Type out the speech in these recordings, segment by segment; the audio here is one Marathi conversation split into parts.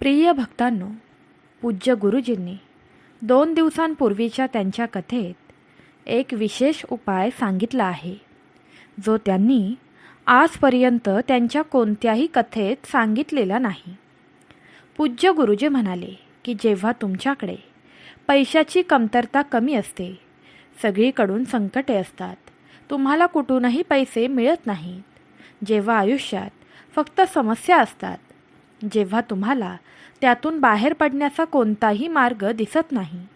प्रिय भक्तांनो पूज्य गुरुजींनी दोन दिवसांपूर्वीच्या त्यांच्या कथेत एक विशेष उपाय सांगितला आहे जो त्यांनी आजपर्यंत त्यांच्या कोणत्याही कथेत सांगितलेला नाही. पूज्य गुरुजी म्हणाले की जेव्हा तुमच्याकडे पैशाची कमतरता कमी असते सगळीकडून संकटे असतात तुम्हाला कुठूनही पैसे मिळत नाहीत जेव्हा आयुष्यात फक्त समस्या असतात जेव्हा तुम्हाला त्यातून बाहेर पडण्याचा कोणताही मार्ग दिसत नाही.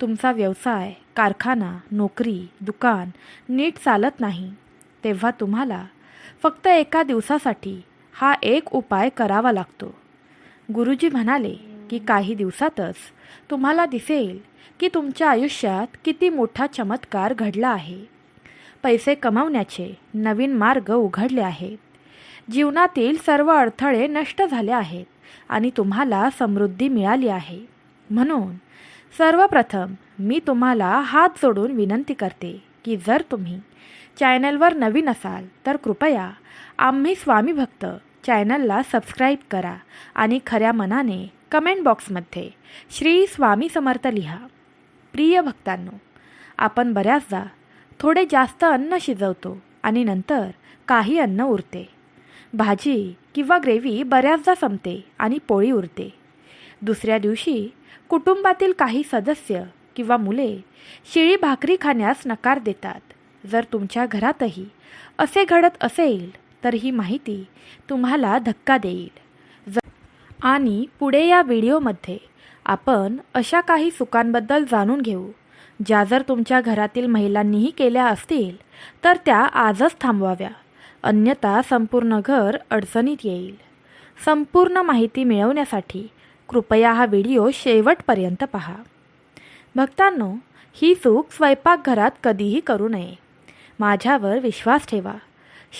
तुमचा व्यवसाय कारखाना नोकरी दुकान नीट चालत नाही. तेव्हा तुम्हाला फक्त एका दिवसासाठी हा एक उपाय करावा लागतो. गुरुजी म्हणाले की काही दिवसातच तुम्हाला दिसेल की तुमच्या आयुष्यात किती मोठा चमत्कार घडला आहे. पैसे कमावण्याचे नवीन मार्ग उघडले आहेत. जीवनातील सर्व अडथळे नष्ट झाले आहेत आणि तुम्हाला समृद्धी मिळाली आहे. म्हणून सर्वप्रथम मी तुम्हाला हात जोडून विनंती करते की जर तुम्ही चॅनलवर नवीन असाल तर कृपया आम्ही स्वामी भक्त चॅनलला सबस्क्राईब करा आणि खऱ्या मनाने कमेंट बॉक्समध्ये श्री स्वामी समर्थ लिहा. प्रिय भक्तांनो आपण बऱ्याचदा थोडे जास्त अन्न शिजवतो आणि नंतर काही अन्न उरते. भाजी किंवा ग्रेव्ही बऱ्याचदा संपते आणि पोळी उरते. दुसऱ्या दिवशी कुटुंबातील काही सदस्य किंवा मुले शिळी भाकरी खाण्यास नकार देतात. जर तुमच्या घरातही असे घडत असेल तर ही माहिती तुम्हाला धक्का देईल. ज आणि पुढे या व्हिडिओमध्ये आपण अशा काही चुकांबद्दल जाणून घेऊ ज्या जर तुमच्या घरातील महिलांनीही केल्या असतील तर त्या आजच थांबवाव्या. अन्यथा संपूर्ण घर अडचणीत येईल. संपूर्ण माहिती मिळवण्यासाठी कृपया हा व्हिडिओ शेवटपर्यंत पहा. भक्तांनो ही चूक स्वयंपाकघरात कधीही करू नये. माझ्यावर विश्वास ठेवा.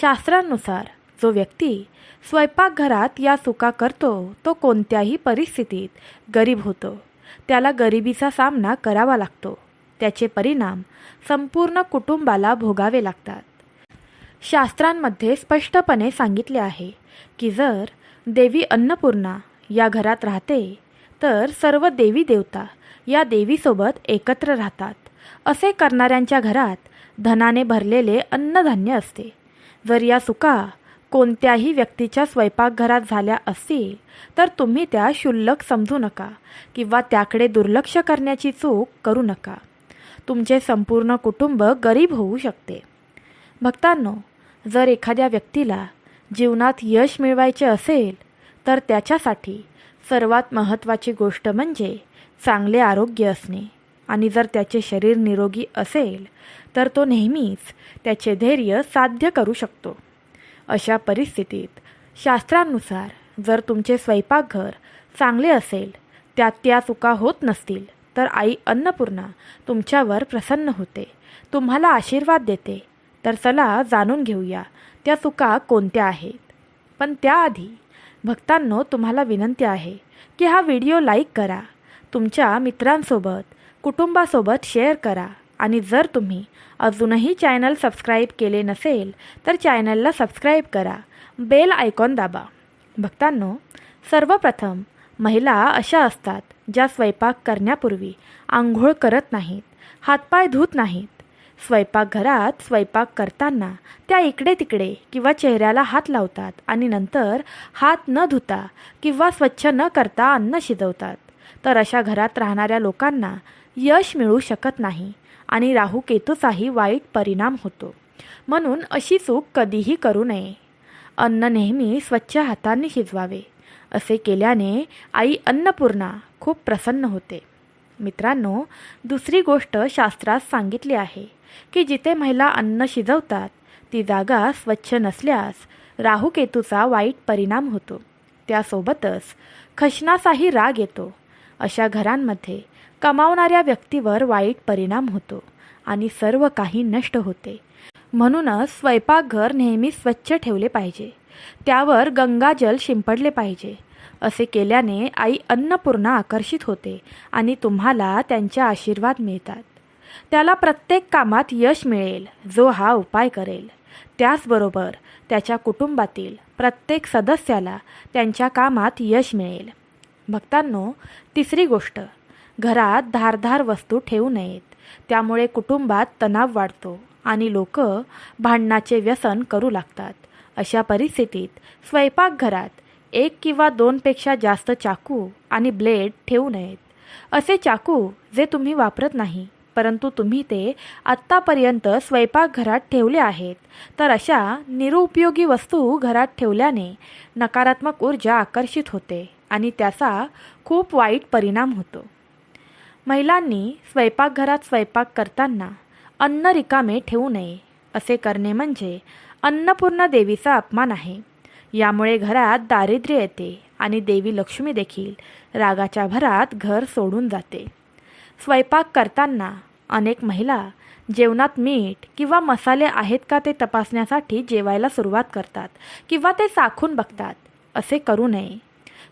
शास्त्रांनुसार जो व्यक्ती स्वयंपाकघरात या चुका करतो तो कोणत्याही परिस्थितीत गरीब होतो. त्याला गरिबीचा सामना करावा लागतो. त्याचे परिणाम संपूर्ण कुटुंबाला भोगावे लागतात. शास्त्रांमध्ये स्पष्टपणे सांगितले आहे की जर देवी अन्नपूर्णा या घरात राहते तर सर्व देवी देवता या देवीसोबत एकत्र राहतात. असे करणाऱ्यांच्या घरात धनाने भरलेले अन्नधान्य असते. जर या सुका कोणत्याही व्यक्तीच्या स्वयंपाकघरात झाल्या असतील तर तुम्ही त्या शुल्लक समजू नका किंवा त्याकडे दुर्लक्ष करण्याची चूक करू नका. तुमचे संपूर्ण कुटुंब गरीब होऊ शकते. भक्तांनो जर एखाद्या व्यक्तीला जीवनात यश मिळवायचे असेल तर त्याच्यासाठी सर्वात महत्त्वाची गोष्ट म्हणजे चांगले आरोग्य असणे. आणि जर त्याचे शरीर निरोगी असेल तर तो नेहमीच त्याचे धैर्य साध्य करू शकतो. अशा परिस्थितीत शास्त्रानुसार जर तुमचे स्वयंपाकघर चांगले असेल त्यात त्या चुका होत नसतील तर आई अन्नपूर्णा तुमच्यावर प्रसन्न होते. तुम्हाला आशीर्वाद देते. तर चला जाणून घेऊया त्या चुका कोणत्या आहेत? पण त्याआधी भक्तांनो तुम्हाला विनंती आहे की हा व्हिडिओ लाईक करा तुमच्या मित्रांसोबत कुटुंबासोबत शेअर करा आणि जर तुम्ही अजूनही चॅनल सबस्क्राईब केले नसेल तर चॅनलला सबस्क्राईब करा बेल आयकॉन दाबा. भक्तांनो सर्वप्रथम महिला अशा असतात ज्या स्वयंपाक करण्यापूर्वी आंघोळ करत नाहीत हातपाय धुत नाहीत स्वयंपाकघरात स्वयंपाक करताना त्या इकडे तिकडे किंवा चेहऱ्याला हात लावतात आणि नंतर हात न धुता किंवा स्वच्छ न करता अन्न शिजवतात. तर अशा घरात राहणाऱ्या लोकांना यश मिळू शकत नाही आणि राहू केतूचाही वाईट परिणाम होतो. म्हणून अशी चूक कधीही करू नये. अन्न नेहमी स्वच्छ हातांनी शिजवावे. असे केल्याने आई अन्नपूर्णा खूप प्रसन्न होते. मित्रांनो दुसरी गोष्ट शास्त्रात सांगितली आहे की जिथे महिला अन्न शिजवतात ती जागा स्वच्छ नसल्यास राहुकेतूचा वाईट परिणाम होतो. त्यासोबतच खशनाचाही राग येतो. अशा घरांमध्ये कमावणाऱ्या व्यक्तीवर वाईट परिणाम होतो आणि सर्व काही नष्ट होते. म्हणूनच स्वयंपाकघर नेहमी स्वच्छ ठेवले पाहिजे. त्यावर गंगाजल शिंपडले पाहिजे. असे केल्याने आई अन्नपूर्णा आकर्षित होते आणि तुम्हाला त्यांचे आशीर्वाद मिळतात. त्याला प्रत्येक कामात यश मिळेल जो हा उपाय करेल. त्याचबरोबर त्याच्या कुटुंबातील प्रत्येक सदस्याला त्यांच्या कामात यश मिळेल. भक्तांनो तिसरी गोष्ट घरात धारधार वस्तू ठेवू नयेत. त्यामुळे कुटुंबात तणाव वाढतो आणि लोक भांडणाचे व्यसन करू लागतात. अशा परिस्थितीत स्वयंपाकघरात एक किंवा दोनपेक्षा जास्त चाकू आणि ब्लेड ठेवू नयेत. असे चाकू जे तुम्ही वापरत नाही परंतु तुम्ही ते आत्तापर्यंत स्वयंपाकघरात ठेवले आहेत. तर अशा निरुपयोगी वस्तू घरात ठेवल्याने नकारात्मक ऊर्जा आकर्षित होते आणि त्याचा खूप वाईट परिणाम होतो. महिलांनी स्वयंपाकघरात स्वयंपाक करताना अन्न रिकामे ठेवू नये असे करणे म्हणजे अन्नपूर्ण देवीचा अपमान आहे. यामुळे घरात दारिद्र्य येते आणि देवी लक्ष्मी देखील रागाच्या भरात घर सोडून जाते. स्वयंपाक करताना अनेक महिला जेवणात मीठ किंवा मसाले आहेत का ते तपासण्यासाठी जेवायला सुरुवात करतात किंवा ते साखून बघतात असे करू नये.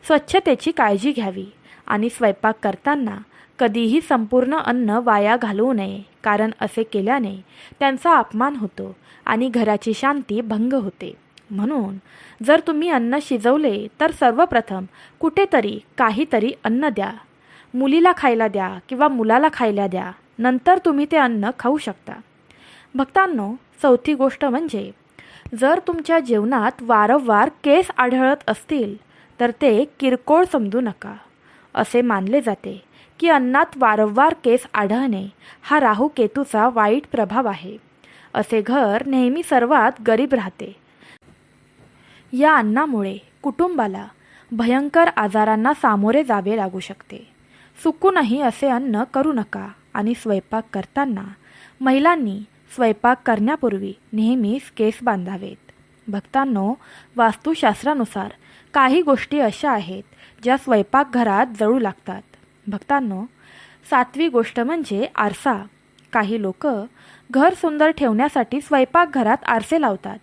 स्वच्छतेची काळजी घ्यावी आणि स्वयंपाक करताना कधीही संपूर्ण अन्न वाया घालवू नये कारण असे केल्याने त्यांचा अपमान होतो आणि घराची शांती भंग होते. म्हणून जर तुम्ही अन्न शिजवले तर सर्वप्रथम कुठेतरी काहीतरी अन्न द्या. मुलीला खायला द्या किंवा मुलाला खायला द्या नंतर तुम्ही ते अन्न खाऊ शकता. भक्तांनो चौथी गोष्ट म्हणजे जर तुमच्या जेवणात वारंवार केस आढळत असतील तर ते किरकोळ समजू नका. असे मानले जाते की अन्नात वारंवार केस आढळणे हा राहू केतूचा वाईट प्रभाव आहे. असे घर नेहमी सर्वात गरीब राहते. या अन्नामुळे कुटुंबाला भयंकर आजारांना सामोरे जावे लागू शकते. चुकूनही असे अन्न करू नका आणि स्वयंपाक करताना महिलांनी स्वयंपाक करण्यापूर्वी नेहमीच केस बांधावेत. भक्तांनो वास्तुशास्त्रानुसार काही गोष्टी अशा आहेत ज्या स्वयंपाकघरात जळू लागतात. भक्तांनो सातवी गोष्ट म्हणजे आरसा. काही लोक घर सुंदर ठेवण्यासाठी स्वयंपाकघरात आरसे लावतात.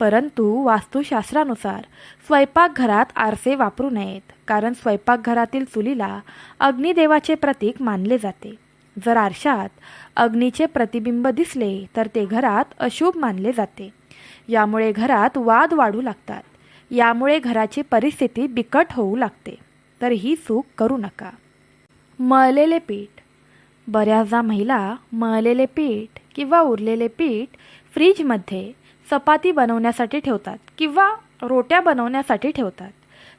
परंतु वास्तुशास्त्रानुसार स्वयंपाकघरात आरसे वापरू नयेत कारण स्वयंपाकघरातील चुलीला अग्निदेवाचे प्रतीक मानले जाते. जर आरशात अग्नीचे प्रतिबिंब दिसले तर ते घरात अशुभ मानले जाते. यामुळे घरात वाद वाढू लागतात. यामुळे घराची परिस्थिती बिकट होऊ लागते. तर ही चूक करू नका. मळलेले पीठ. बऱ्याचदा महिला मळलेले पीठ किंवा उरलेले पीठ फ्रीजमध्ये चपाती बनवण्यासाठी ठेवतात किंवा रोट्या बनवण्यासाठी ठेवतात.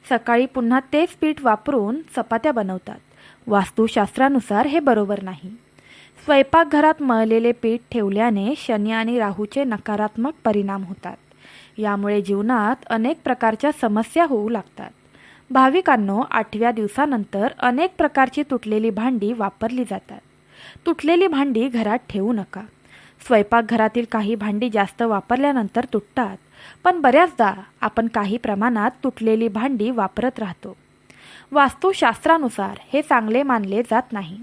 सकाळी पुन्हा तेच पीठ वापरून चपात्या बनवतात. वास्तुशास्त्रानुसार हे बरोबर नाही. स्वयंपाकघरात मळलेले पीठ ठेवल्याने शनी आणि राहूचे नकारात्मक परिणाम होतात. यामुळे जीवनात अनेक प्रकारच्या समस्या होऊ लागतात. भाविकांनो आठव्या दिवसानंतर अनेक प्रकारची तुटलेली भांडी वापरली जातात. तुटलेली भांडी घरात ठेवू नका. स्वयंपाकघरातील काही भांडी जास्त वापरल्यानंतर तुटतात. पण बऱ्याचदा आपण काही प्रमाणात तुटलेली भांडी वापरत राहतो. वास्तुशास्त्रानुसार हे चांगले मानले जात नाही.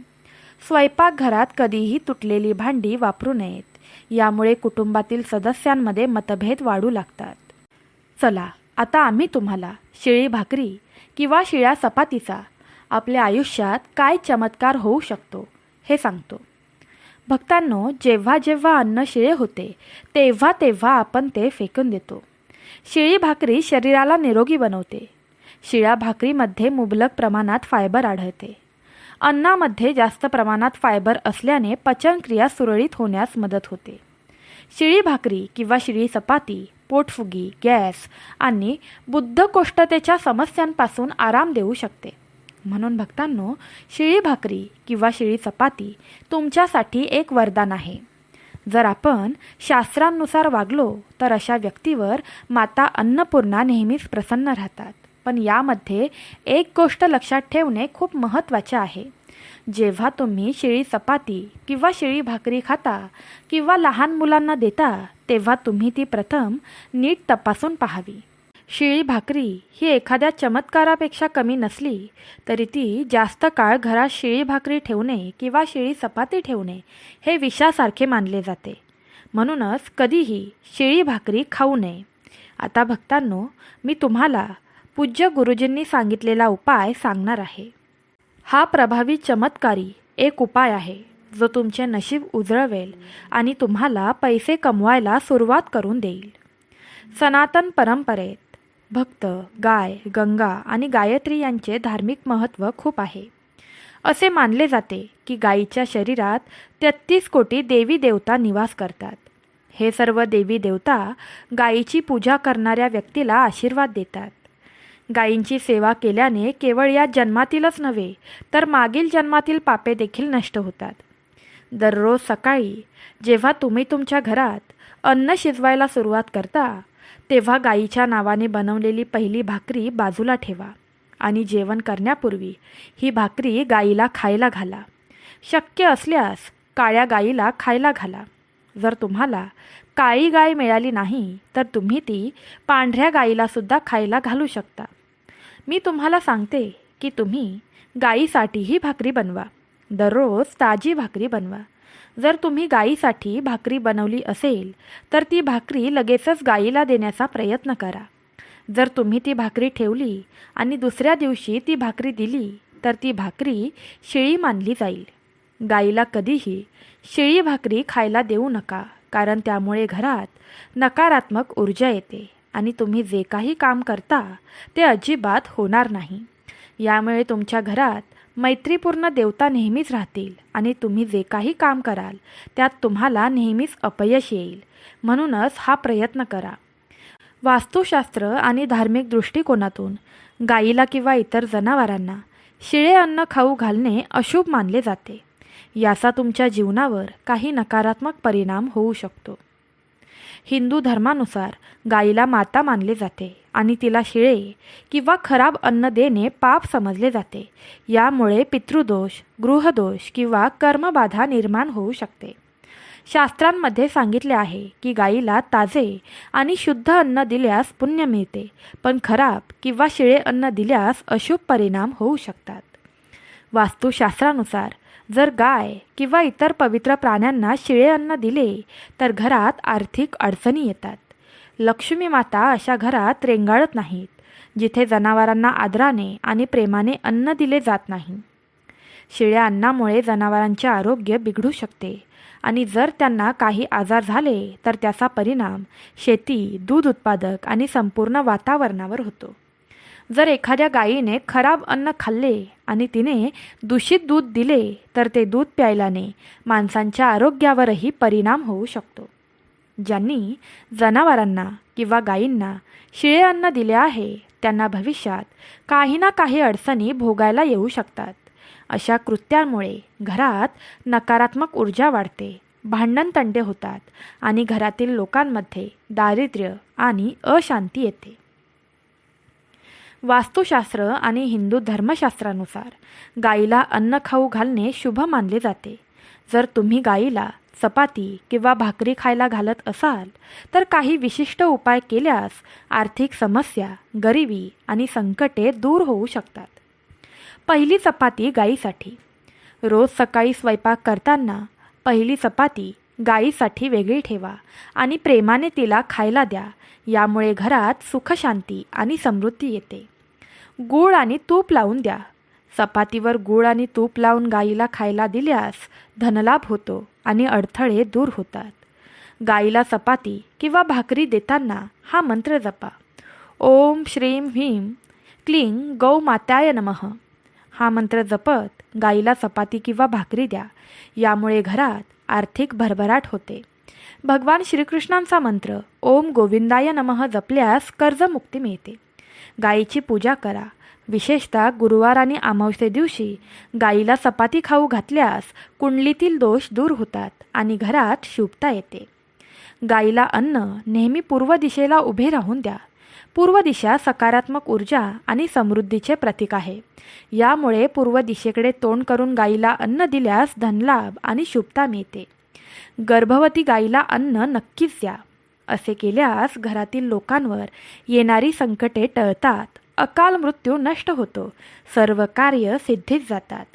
स्वयंपाकघरात कधीही तुटलेली भांडी वापरू नयेत. यामुळे कुटुंबातील सदस्यांमध्ये मतभेद वाढू लागतात. चला आता आम्ही तुम्हाला शिळी भाकरी किंवा शिळ्या चपातीचा आपल्या आयुष्यात काय चमत्कार होऊ शकतो हे सांगतो. भक्तांनो जेव्हा जेव्हा अन्न शिळे होते तेव्हा तेव्हा आपण ते फेकून देतो. शिळी भाकरी शरीराला निरोगी बनवते. शिळ्या भाकरीमध्ये मुबलक प्रमाणात फायबर आढळते. अन्नामध्ये जास्त प्रमाणात फायबर असल्याने पचनक्रिया सुरळीत होण्यास मदत होते. शिळी भाकरी किंवा शिळी चपाती पोटफुगी गॅस आणि बुद्धकोष्ठतेच्या समस्यांपासून आराम देऊ शकते. म्हणून भक्तांनो शिळी भाकरी किंवा शिळी चपाती तुमच्यासाठी एक वरदान आहे. जर आपण शास्त्रांनुसार वागलो तर अशा व्यक्तीवर माता अन्नपूर्णा नेहमीच प्रसन्न राहतात. पण यामध्ये एक गोष्ट लक्षात ठेवणे खूप महत्त्वाचे आहे. जेव्हा तुम्ही शिळी चपाती किंवा शिळी भाकरी खाता किंवा लहान मुलांना देता तेव्हा तुम्ही ती प्रथम नीट तपासून पाहावी. शिळी भाकरी ही एखाद्या चमत्कारापेक्षा कमी नसली तरी ती जास्त काळ घरात शिळी भाकरी ठेवणे किंवा शिळी चपाती ठेवणे हे विषासारखे मानले जाते. म्हणूनच कधीही शिळी भाकरी खाऊ नये. आता भक्तांनो मी तुम्हाला पूज्य गुरुजींनी सांगितलेला उपाय सांगणार आहे. हा प्रभावी चमत्कारी एक उपाय आहे जो तुमचे नशीब उजळवेल आणि तुम्हाला पैसे कमवायला सुरुवात करून देईल. सनातन परंपरेत भक्त गाय गंगा आणि गायत्री यांचे धार्मिक महत्त्व खूप आहे. असे मानले जाते की गायीच्या शरीरात तेहतीस कोटी देवी देवता निवास करतात. हे सर्व देवी देवता गायीची पूजा करणाऱ्या व्यक्तीला आशीर्वाद देतात. गायींची सेवा केल्याने केवळ या जन्मातीलच नव्हे तर मागील जन्मातील पापे देखील नष्ट होतात. दररोज सकाळी जेव्हा तुम्ही तुमच्या घरात अन्न शिजवायला सुरुवात करता तेव्हा गाईच्या नावाने बनवलेली पहिली भाकरी बाजूला ठेवा आणि जेवण करण्यापूर्वी ही भाकरी गाईला खायला घाला. शक्य असल्यास काळ्या गाईला खायला घाला. जर तुम्हाला काळी गाय मिळाली नाही तर तुम्ही ती पांढऱ्या गाईलासुद्धा खायला घालू शकता. मी तुम्हाला सांगते की तुम्ही गाईसाठीही भाकरी बनवा. दररोज ताजी भाकरी बनवा. जर तुम्ही गायीसाठी भाकरी बनवली असेल तर ती भाकरी लगेचच गायीला देण्याचा प्रयत्न करा. जर तुम्ही ती भाकरी ठेवली आणि दुसऱ्या दिवशी ती भाकरी दिली तर ती भाकरी शिळी मानली जाईल. गायीला कधीही शिळी भाकरी खायला देऊ नका कारण त्यामुळे घरात नकारात्मक ऊर्जा येते आणि तुम्ही जे काही काम करता ते अजिबात होणार नाही. यामुळे तुमच्या घरात मैत्रीपूर्ण देवता नेहमीच राहतील आणि तुम्ही जे काही काम कराल त्यात तुम्हाला नेहमीच अपयश येईल. म्हणूनच हा प्रयत्न करा. वास्तुशास्त्र आणि धार्मिक दृष्टिकोनातून गाईला किंवा इतर जनावरांना शिळे अन्न खाऊ घालणे अशुभ मानले जाते. याचा तुमच्या जीवनावर काही नकारात्मक परिणाम होऊ शकतो. हिंदू धर्मानुसार गायीला माता मानले जाते आणि तिला शिळे किंवा खराब अन्न देणे पाप समजले जाते. यामुळे पितृदोष गृहदोष किंवा कर्मबाधा निर्माण होऊ शकते. शास्त्रांमध्ये सांगितले आहे की गायीला ताजे आणि शुद्ध अन्न दिल्यास पुण्य मिळते पण खराब किंवा शिळे अन्न दिल्यास अशुभ परिणाम होऊ शकतात. वास्तुशास्त्रानुसार जर गाय किंवा इतर पवित्र प्राण्यांना शिळे अन्न दिले तर घरात आर्थिक अडचणी येतात. लक्ष्मी माता अशा घरात रेंगाळत नाहीत जिथे जनावरांना आदराने आणि प्रेमाने अन्न दिले जात नाही. शिळ्या अन्नामुळे जनावरांचे आरोग्य बिघडू शकते आणि जर त्यांना काही आजार झाले तर त्याचा परिणाम शेती दूध उत्पादक आणि संपूर्ण वातावरणावर होतो. जर एखाद्या गायीने खराब अन्न खाल्ले आणि तिने दूषित दूध दिले तर ते दूध प्यायल्याने माणसांच्या आरोग्यावरही परिणाम होऊ शकतो. ज्यांनी जनावरांना किंवा गायींना शिळे अन्न दिले आहे त्यांना भविष्यात काही ना काही अडचणी भोगायला येऊ शकतात. अशा कृत्यांमुळे घरात नकारात्मक ऊर्जा वाढते भांडण तंडे होतात आणि घरातील लोकांमध्ये दारिद्र्य आणि अशांती येते. वास्तुशास्त्र आणि हिंदू धर्मशास्त्रानुसार गायीला अन्न खाऊ घालणे शुभ मानले जाते. जर तुम्ही गायीला चपाती किंवा भाकरी खायला घालत असाल तर काही विशिष्ट उपाय केल्यास आर्थिक समस्या गरिबी आणि संकटे दूर होऊ शकतात. पहिली चपाती गायीसाठी. रोज सकाळी स्वयंपाक करताना पहिली चपाती गायीसाठी वेगळी ठेवा आणि प्रेमाने तिला खायला द्या. यामुळे घरात सुखशांती आणि समृद्धी येते. गूळ आणि तूप लावून द्या. चपातीवर गूळ आणि तूप लावून गाईला खायला दिल्यास धनलाभ होतो आणि अडथळे दूर होतात. गाईला चपाती किंवा भाकरी देताना हा मंत्र जपा. ओम श्रीम ह्रीम क्लीं गौ माताय नमः. हा मंत्र जपत गाईला चपाती किंवा भाकरी द्या. यामुळे घरात आर्थिक भरभराट होते. भगवान श्रीकृष्णांचा मंत्र ओम गोविंदाय नमः जपल्यास कर्जमुक्ती मिळते. गायीची पूजा करा. विशेषतः गुरुवार आणि अमावस्ये दिवशी गाईला चपाती खाऊ घातल्यास कुंडलीतील दोष दूर होतात आणि घरात शुभता येते. गाईला अन्न नेहमी पूर्व दिशेला उभे राहून द्या. पूर्व दिशा सकारात्मक ऊर्जा आणि समृद्धीचे प्रतीक आहे. यामुळे पूर्व दिशेकडे तोंड करून गाईला अन्न दिल्यास धनलाभ आणि शुभता मिळते. गर्भवती गाईला अन्न नक्कीच द्या. असे केल्यास घरातील लोकांवर येणारी संकटे टळतात. अकाल मृत्यू नष्ट होतो. सर्व कार्य सिद्धीत जातात.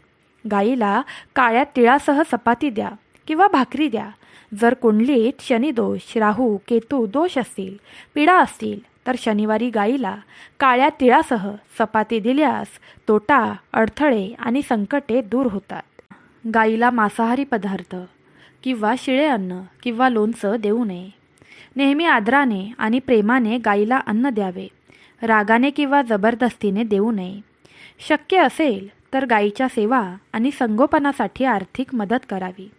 गाईला काळ्या तिळासह चपाती द्या किंवा भाकरी द्या. जर कुंडलीत शनिदोष राहू केतू दोष असतील पीडा असतील तर शनिवारी गाईला काळ्या तिळासह चपाती दिल्यास तोटा अडथळे आणि संकटे दूर होतात. गाईला मांसाहारी पदार्थ किंवा शिळे अन्न किंवा लोणचं देऊ नये. नेहमी आदराने आणि प्रेमाने गाईला अन्न द्यावे. रागाने किंवा जबरदस्तीने देऊ नये. शक्य असेल तर गाईच्या सेवा आणि संगोपनासाठी आर्थिक मदत करावी.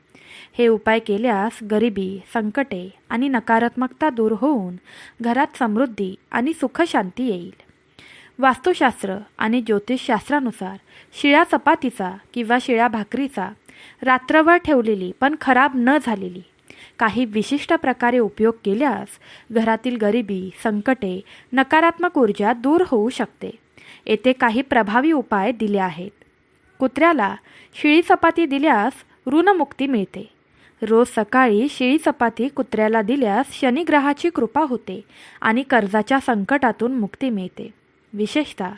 हे उपाय केल्यास गरिबी संकटे आणि नकारात्मकता दूर होऊन घरात समृद्धी आणि सुखशांती येईल. वास्तुशास्त्र आणि ज्योतिषशास्त्रानुसार शिळ्या चपातीचा किंवा शिळ्या भाकरीचा रात्रभर ठेवलेली पण खराब न झालेली काही विशिष्ट प्रकारे उपयोग केल्यास घरातील गरिबी संकटे नकारात्मक ऊर्जा दूर होऊ शकते. येथे काही प्रभावी उपाय दिले आहेत. कुत्र्याला शिळी चपाती दिल्यास ऋणमुक्ती मिळते. रोज सकाळी शिळी चपाती कुत्र्याला दिल्यास शनिग्रहाची कृपा होते आणि कर्जाच्या संकटातून मुक्ती मिळते. विशेषतः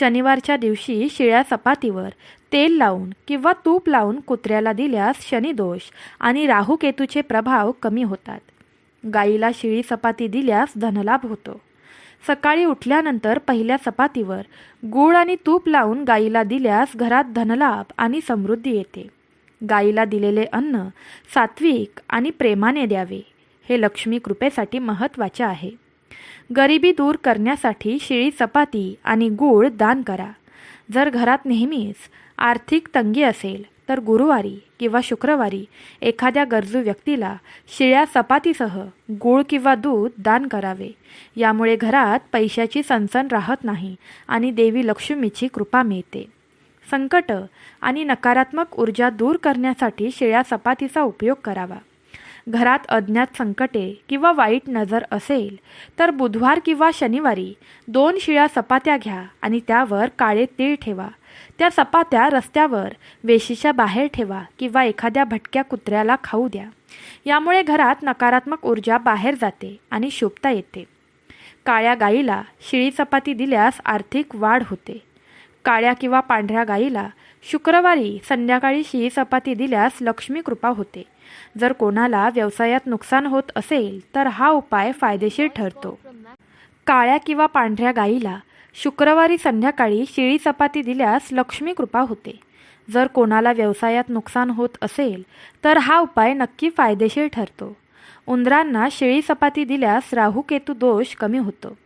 शनिवारच्या दिवशी शिळ्या चपातीवर तेल लावून किंवा तूप लावून कुत्र्याला दिल्यास शनिदोष आणि राहुकेतूचे प्रभाव कमी होतात. गाईला शिळी चपाती दिल्यास धनलाभ होतो. सकाळी उठल्यानंतर पहिल्या चपातीवर गूळ आणि तूप लावून गाईला दिल्यास घरात धनलाभ आणि समृद्धी येते. गाईला दिलेले अन्न सात्विक आणि प्रेमाने द्यावे. हे लक्ष्मी कृपेसाठी महत्त्वाचे आहे. गरिबी दूर करण्यासाठी शिळी चपाती आणि गूळ दान करा. जर घरात नेहमीच आर्थिक तंगी असेल तर गुरुवारी किंवा शुक्रवारी एखाद्या गरजू व्यक्तीला शिळ्या चपातीसह गूळ किंवा दूध दान करावे. यामुळे घरात पैशाची सणसण राहत नाही आणि देवी लक्ष्मीची कृपा मिळते. संकट आणि नकारात्मक ऊर्जा दूर करण्यासाठी शिळ्या चपातीचा उपयोग करावा. घरात अज्ञात संकटे किंवा वाईट नजर असेल तर बुधवार किंवा शनिवारी दोन शिळ्या चपात्या घ्या आणि त्यावर काळे तीळ ठेवा. त्या सपात्या रस्त्यावर वेशीच्या बाहेर ठेवा किंवा एखाद्या भटक्या कुत्र्याला खाऊ द्या. यामुळे घरात नकारात्मक ऊर्जा बाहेर जाते आणि शुभता येते. काळ्या गाईला शिळी चपाती दिल्यास आर्थिक वाढ होते. काळ्या किंवा पांढऱ्या गाईला शुक्रवारी संध्याकाळी शी चपाती दिल्यास लक्ष्मी कृपा होते. जर कोणाला व्यवसायात नुकसान होत असेल तर हा उपाय फायदेशीर ठरतो. काळ्या किंवा पांढऱ्या गाईला शुक्रवारी संध्याकाळी शिळी चपाती दिल्यास लक्ष्मी कृपा होते. जर कोणाला व्यवसायात नुकसान होत असेल तर हा उपाय नक्की फायदेशीर ठरतो. उंदरांना शिळी चपाती दिल्यास राहुकेतू दोष कमी होतो.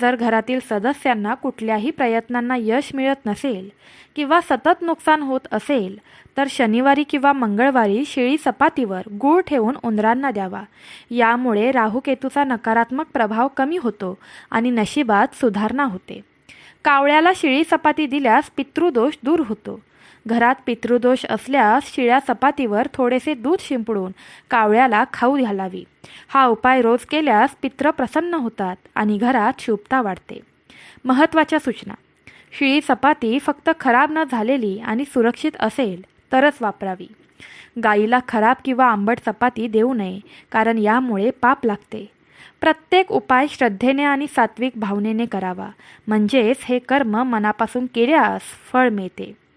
जर घरातील सदस्यांना कुठल्याही प्रयत्नांना यश मिळत नसेल किंवा सतत नुकसान होत असेल तर शनिवारी किंवा मंगळवारी शिळी चपातीवर गूळ ठेवून उंदरांना द्यावा. यामुळे राहुकेतूचा नकारात्मक प्रभाव कमी होतो आणि नशिबात सुधारणा होते. कावळ्याला शिळी चपाती दिल्यास पितृदोष दूर होतो. घरात पितृदोष असल्यास शिळ्या चपातीवर थोडेसे दूध शिंपडून कावळ्याला खाऊ घालावी. हा उपाय रोज केल्यास पित्र प्रसन्न होतात आणि घरात शुभता वाढते. महत्त्वाच्या सूचना. शिळी चपाती फक्त खराब न झालेली आणि सुरक्षित असेल तरच वापरावी. गाईला खराब किंवा आंबट चपाती देऊ नये कारण यामुळे पाप लागते. प्रत्येक उपाय श्रद्धेने आणि सात्विक भावनेने करावा. म्हणजेच हे कर्म मनापासून केल्यास फळ मिळते.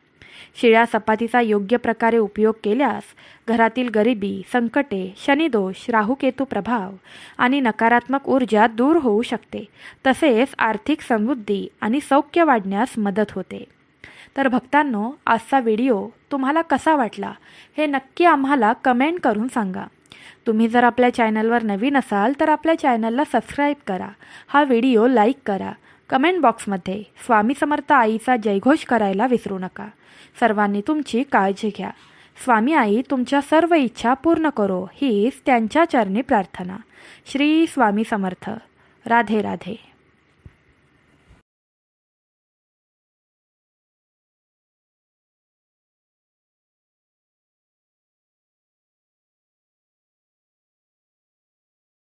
शिळ्या चपातीचा योग्य प्रकारे उपयोग केल्यास घरातील गरिबी संकटे शनिदोष राहुकेतू प्रभाव आणि नकारात्मक ऊर्जा दूर होऊ शकते. तसेच आर्थिक समृद्धी आणि सौख्य वाढण्यास मदत होते. तर भक्तांनो आजचा व्हिडिओ तुम्हाला कसा वाटला हे नक्की आम्हाला कमेंट करून सांगा. तुम्ही जर आपल्या चॅनलवर नवीन असाल तर आपल्या चॅनलला सबस्क्राईब करा. हा व्हिडिओ लाईक करा. कमेंट बॉक्समध्ये स्वामी समर्थ आईचा जयघोष करायला विसरू नका. सर्वांनी तुमची काळजी घ्या. स्वामी आई तुमच्या सर्व इच्छा पूर्ण करो हीच त्यांच्या चरणी प्रार्थना. श्री स्वामी समर्थ. राधे राधे.